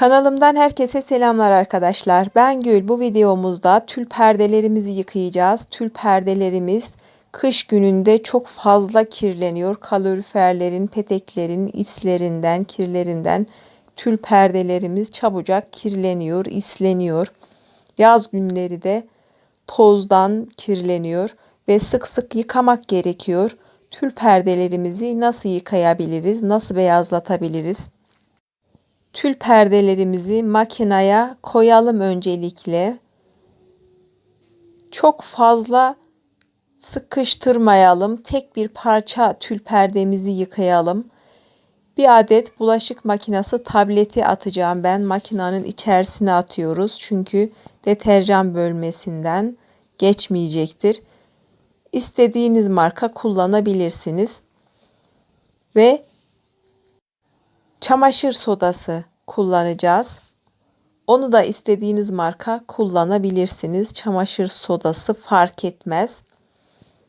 Kanalımdan herkese selamlar arkadaşlar. Ben Gül. Bu videomuzda tül perdelerimizi yıkayacağız. Tül perdelerimiz kış gününde çok fazla kirleniyor. Kaloriferlerin, peteklerin, islerinden, kirlerinden tül perdelerimiz çabucak kirleniyor, isleniyor. Yaz günleri de tozdan kirleniyor ve sık sık yıkamak gerekiyor. Tül perdelerimizi nasıl yıkayabiliriz, nasıl beyazlatabiliriz? Tül perdelerimizi makineye koyalım öncelikle. Çok fazla sıkıştırmayalım. Tek bir parça tül perdemizi yıkayalım. Bir adet bulaşık makinesi tableti atacağım ben. Makinenin içerisine atıyoruz. Çünkü deterjan bölmesinden geçmeyecektir. İstediğiniz marka kullanabilirsiniz. Ve çamaşır sodası kullanacağız. Onu da istediğiniz marka kullanabilirsiniz. Çamaşır sodası fark etmez.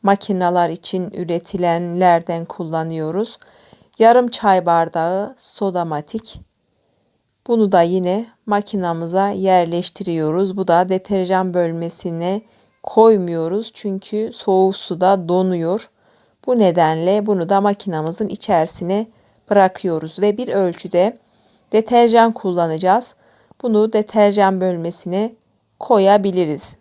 Makineler için üretilenlerden kullanıyoruz. Yarım çay bardağı sodamatik. Bunu da yine makinamıza yerleştiriyoruz. Bu da deterjan bölmesine koymuyoruz. Çünkü soğuk suda donuyor. Bu nedenle bunu da makinamızın içerisine bırakıyoruz ve bir ölçüde deterjan kullanacağız. Bunu deterjan bölmesine koyabiliriz.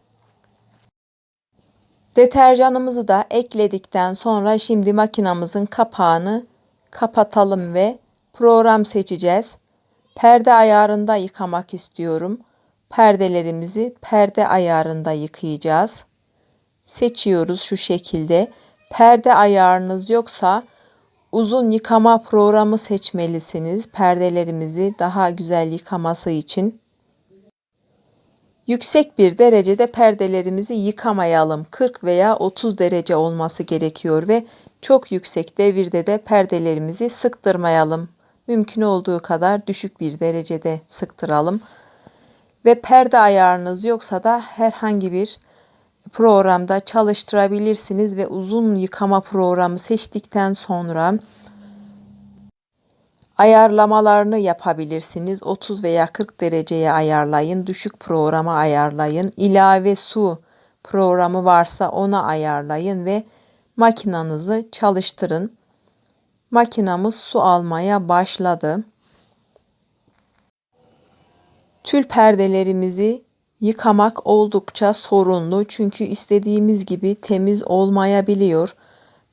Deterjanımızı da ekledikten sonra şimdi makinamızın kapağını kapatalım ve program seçeceğiz. Perde ayarında yıkamak istiyorum. Perdelerimizi perde ayarında yıkayacağız. Seçiyoruz şu şekilde. Perde ayarınız yoksa uzun yıkama programı seçmelisiniz. Perdelerimizi daha güzel yıkaması için. Yüksek bir derecede perdelerimizi yıkamayalım. 40 veya 30 derece olması gerekiyor ve çok yüksek devirde de perdelerimizi sıktırmayalım. Mümkün olduğu kadar düşük bir derecede sıktıralım. Ve perde ayarınız yoksa da herhangi bir programda çalıştırabilirsiniz ve uzun yıkama programı seçtikten sonra ayarlamalarını yapabilirsiniz. 30 veya 40 dereceye ayarlayın. Düşük programa ayarlayın. İlave su programı varsa ona ayarlayın ve makinanızı çalıştırın. Makinamız su almaya başladı. Tül perdelerimizi yıkamak oldukça sorunlu çünkü istediğimiz gibi temiz olmayabiliyor.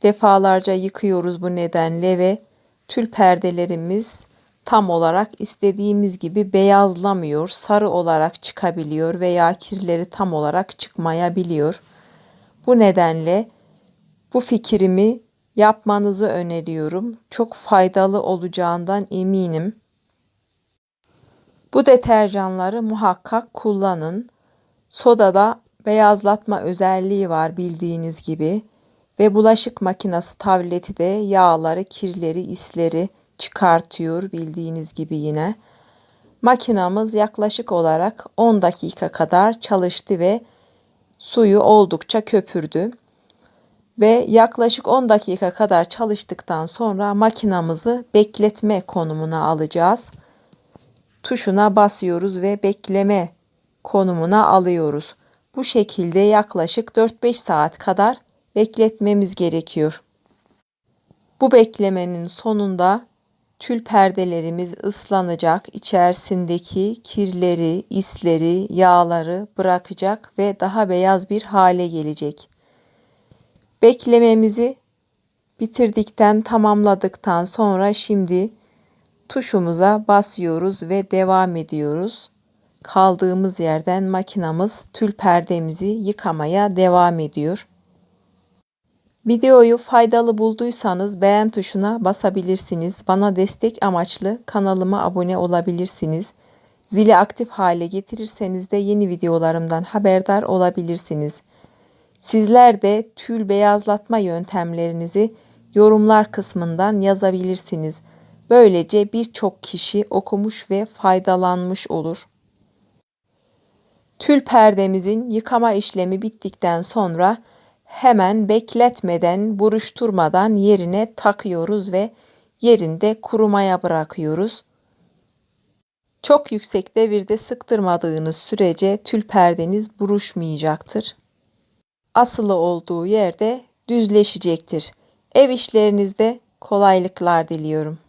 Defalarca yıkıyoruz bu nedenle ve tül perdelerimiz tam olarak istediğimiz gibi beyazlamıyor, sarı olarak çıkabiliyor veya kirleri tam olarak çıkmayabiliyor. Bu nedenle bu fikrimi yapmanızı öneriyorum. Çok faydalı olacağından eminim. Bu deterjanları muhakkak kullanın. Sodada beyazlatma özelliği var bildiğiniz gibi ve bulaşık makinesi tableti de yağları, kirleri, isleri çıkartıyor bildiğiniz gibi yine. Makinamız yaklaşık olarak 10 dakika kadar çalıştı ve suyu oldukça köpürdü. Ve yaklaşık 10 dakika kadar çalıştıktan sonra makinamızı bekletme konumuna alacağız tuşuna basıyoruz ve bekleme konumuna alıyoruz. Bu şekilde yaklaşık 4-5 saat kadar bekletmemiz gerekiyor. Bu beklemenin sonunda tül perdelerimiz ıslanacak, içerisindeki kirleri, isleri, yağları bırakacak ve daha beyaz bir hale gelecek. Beklememizi bitirdikten, tamamladıktan sonra şimdi tuşumuza basıyoruz ve devam ediyoruz. Kaldığımız yerden makinamız tül perdemizi yıkamaya devam ediyor. Videoyu faydalı bulduysanız beğen tuşuna basabilirsiniz. Bana destek amaçlı kanalıma abone olabilirsiniz. Zili aktif hale getirirseniz de yeni videolarımdan haberdar olabilirsiniz. Sizler de tül beyazlatma yöntemlerinizi yorumlar kısmından yazabilirsiniz. Böylece birçok kişi okumuş ve faydalanmış olur. Tül perdemizin yıkama işlemi bittikten sonra hemen bekletmeden, buruşturmadan yerine takıyoruz ve yerinde kurumaya bırakıyoruz. Çok yüksek devirde sıktırmadığınız sürece tül perdeniz buruşmayacaktır. Asılı olduğu yerde düzleşecektir. Ev işlerinizde kolaylıklar diliyorum.